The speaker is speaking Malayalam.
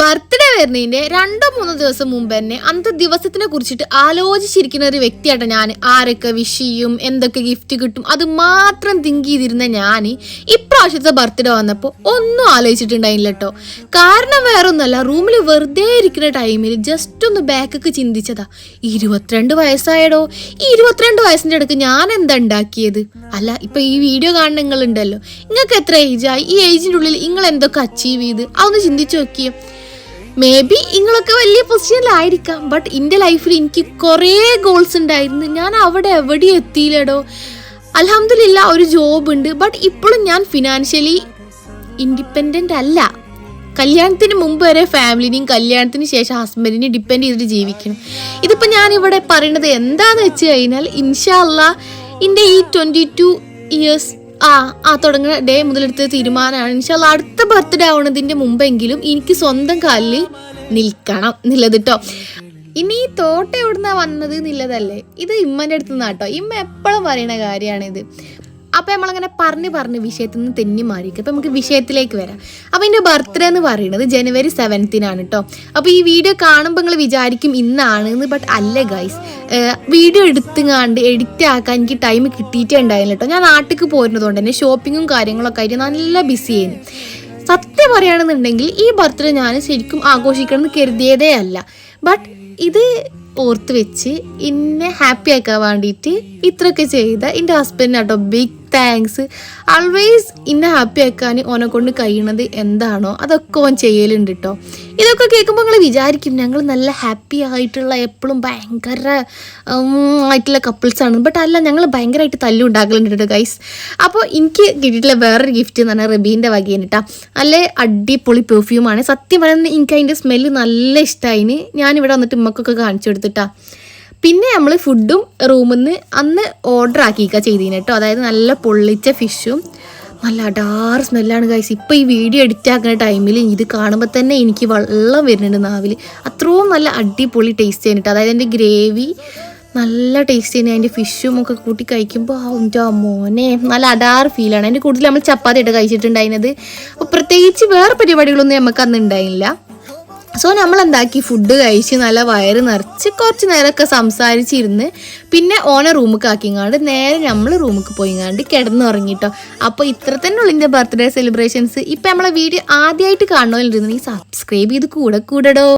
ബർത്ത്ഡേ വരുന്നതിന്റെ രണ്ടോ മൂന്നോ ദിവസം മുമ്പ് തന്നെ അന്നത്തെ ദിവസത്തിനെ കുറിച്ചിട്ട് ആലോചിച്ചിരിക്കുന്ന ഒരു വ്യക്തിയാണ് ഞാൻ ആരൊക്കെ വിഷ് ചെയ്യും എന്തൊക്കെ ഗിഫ്റ്റ് കിട്ടും അത് മാത്രം തിങ്ക് ചെയ്തിരുന്ന ഞാൻ ഇപ്രാവശ്യത്തെ ബർത്ത്ഡേ വന്നപ്പോൾ ഒന്നും ആലോചിച്ചിട്ടുണ്ടായില്ല കേട്ടോ കാരണം വേറൊന്നുമല്ല റൂമിൽ വെറുതെ ഇരിക്കുന്ന ടൈമിൽ ജസ്റ്റ് ഒന്ന് ബാക്കൊക്കെ ചിന്തിച്ചതാ. ഇരുപത്തിരണ്ട് വയസ്സായടോ ഈ ഇരുപത്തിരണ്ട് വയസ്സിന്റെ അടുക്ക് ഞാൻ എന്താ ഉണ്ടാക്കിയത്? അല്ല ഇപ്പൊ ഈ വീഡിയോ കാണുന്ന നിങ്ങളുണ്ടല്ലോ. നിങ്ങൾക്ക് എത്ര ഏജായി ഈ ഏജിന്റെ ഉള്ളിൽ നിങ്ങൾ എന്തൊക്കെ അച്ചീവ് ചെയ്ത്? അതൊന്ന് ചിന്തിച്ചു നോക്കിയേ. മേ ബി നിങ്ങളൊക്കെ വലിയ പൊസിഷനിലായിരിക്കാം ബട്ട് എന്റെ ലൈഫിൽ എനിക്ക് കുറേ ഗോൾസ് ഉണ്ടായിരുന്നു ഞാൻ അവിടെ എവിടെ എത്തിയില്ലടോ. അലഹമില്ല ഒരു ജോബ് ഉണ്ട് ബട്ട് ഇപ്പോഴും ഞാൻ ഫിനാൻഷ്യലി ഇൻഡിപെൻഡന്റ് അല്ല. കല്യാണത്തിന് മുമ്പ് വരെ ഫാമിലിനെയും കല്യാണത്തിന് ശേഷം ഹസ്ബൻഡിനെ ഡിപ്പെൻഡ് ചെയ്തിട്ട് ജീവിക്കണം. ഇതിപ്പോൾ ഞാൻ ഇവിടെ പറയുന്നത് എന്താണെന്ന് വെച്ച് കഴിഞ്ഞാൽ ഇൻഷാല്ല എന്റെ ഈ ട്വന്റി ടു ഇയേഴ്സ് ആ ആ തുടങ്ങുന്ന ഡേ മുതലെടുത്ത തീരുമാനമാണ്. ഇൻഷാല്ല അടുത്ത ബർത്ത്ഡേ ആവണതിന്റെ മുമ്പെങ്കിലും എനിക്ക് സ്വന്തം കാലിൽ നിൽക്കണം എന്നുള്ളത് കേട്ടോ ഇനി ഈ തോട്ടം എവിടുന്നാ വന്നത് എന്നുള്ളതല്ലേ? ഇത് ഇമ്മന്റെ അടുത്ത് നിന്നാട്ടോ ഇമ്മ എപ്പോഴും പറയുന്ന കാര്യമാണിത് അപ്പോൾ നമ്മളങ്ങനെ പറഞ്ഞ് പറഞ്ഞ് വിഷയത്തിൽ നിന്ന് തെന്നി മാറിയിരിക്കും. അപ്പോൾ നമുക്ക് വിഷയത്തിലേക്ക് വരാം. അപ്പോൾ എന്റെ ബർത്ത്ഡേ എന്ന് പറയുന്നത് ജനുവരി സെവൻത്തിനാണ് കേട്ടോ അപ്പോൾ ഈ വീഡിയോ കാണുമ്പോൾ നിങ്ങൾ വിചാരിക്കും ഇന്നാണ് എന്ന് ബട്ട് അല്ല ഗൈസ് വീഡിയോ എടുത്തുങ്ങാണ്ട് എഡിറ്റ് ആക്കാൻ എനിക്ക് ടൈം കിട്ടിയിട്ടേ ഉണ്ടായില്ല കേട്ടോ ഞാൻ നാട്ടിലേക്ക് പോരുന്നതുകൊണ്ട് തന്നെ ഷോപ്പിങ്ങും കാര്യങ്ങളൊക്കെ ആയിട്ട് നല്ല ബിസി ആയിരുന്നു. സത്യം പറയുകയാണെന്നുണ്ടെങ്കിൽ ഈ ബർത്ത്ഡേ ഞാൻ ശരിക്കും ആഘോഷിക്കണം എന്ന് കരുതിയതേ അല്ല. ബട്ട് ഇത് ഓർത്ത് വെച്ച് എന്നെ ഹാപ്പി ആക്കാൻ വേണ്ടിയിട്ട് ഇത്രയൊക്കെ ചെയ്ത എന്റെ ഹസ്ബൻഡിനാട്ടോ ബിഗ് താങ്ക്സ് ആൾവേസ് ഇന്നെ ഹാപ്പി ആക്കാൻ ഓനെ കൊണ്ട് കഴിയണത് എന്താണോ അതൊക്കെ ഓൻ ചെയ്യലുണ്ട് കേട്ടോ ഇതൊക്കെ കേൾക്കുമ്പോൾ നിങ്ങൾ വിചാരിക്കും ഞങ്ങൾ നല്ല ഹാപ്പി ആയിട്ടുള്ള എപ്പോഴും ഭയങ്കര ആയിട്ടുള്ള കപ്പിൾസാണ് ബട്ട് അല്ല ഞങ്ങൾ ഭയങ്കരമായിട്ട് തല്ലുണ്ടാക്കലുണ്ട് കേട്ടോ ഗൈസ് അപ്പോൾ എനിക്ക് കിട്ടിയിട്ടുള്ള വേറൊരു ഗിഫ്റ്റ് എന്ന് പറഞ്ഞാൽ റബീന്റെ വകയാണ് കേട്ടോ നല്ല അടിപൊളി പെർഫ്യൂമാണ് സത്യം പറയുന്നത് എനിക്ക് അതിന്റെ സ്മെല്ല് നല്ല ഇഷ്ടമായിന് ഞാനിവിടെ വന്നിട്ട് ഉമ്മക്കൊക്കെ കാണിച്ചു കൊടുത്തിട്ടാ പിന്നെ നമ്മൾ ഫുഡും റൂമിൽ നിന്ന് അന്ന് ഓർഡർ ആക്കിയൊക്കെ ചെയ്തീന് കേട്ടോ. അതായത് നല്ല പൊള്ളിച്ച ഫിഷും നല്ല അടാർ സ്മെല്ലാണ് ഗൈസ് ഇപ്പോൾ ഈ വീഡിയോ എഡിറ്റ് ആക്കുന്ന ടൈമിൽ ഇത് കാണുമ്പോൾ തന്നെ എനിക്ക് വെള്ളം വരുന്നുണ്ട് നാവിൽ അത്രയും നല്ല അടിപൊളി ടേസ്റ്റ് ചെയ്യുന്നുണ്ട് അതായത് എന്റെ ഗ്രേവി നല്ല ടേസ്റ്റ് ചെയ്യുന്നത് അതിന്റെ ഫിഷും ഒക്കെ കൂട്ടി കഴിക്കുമ്പോൾ എന്റെ മോനെ നല്ല അടാർ ഫീലാണ് അതിന്റെ കൂടുതൽ നമ്മൾ ചപ്പാത്തി ഇട്ട് കഴിച്ചിട്ടുണ്ടായിരുന്നത്. അപ്പോൾ പ്രത്യേകിച്ച് വേറെ പരിപാടികളൊന്നും നമുക്ക് അന്ന് ഉണ്ടായില്ല. സോ നമ്മൾ എന്താക്കി ഫുഡ് കഴിച്ച് നല്ല വയറ് നിറച്ച് കുറച്ച് നേരമൊക്കെ സംസാരിച്ചിരുന്ന് പിന്നെ ഓനെ റൂമിൽ ആക്കിങ്ങാണ്ട് നേരെ നമ്മൾ റൂമിൽ പോയിങ്ങാണ്ട് കിടന്നുറങ്ങിട്ടോ. അപ്പോൾ ഇത്ര തന്നെ ഉള്ളു എന്റെ ബർത്ത്ഡേ സെലിബ്രേഷൻസ് ഇപ്പം നമ്മളെ വീഡിയോ ആദ്യമായിട്ട് കാണണമെന്നുണ്ടെങ്കിൽ സബ്സ്ക്രൈബ് ചെയ്ത് കൂടെ കൂടടോ.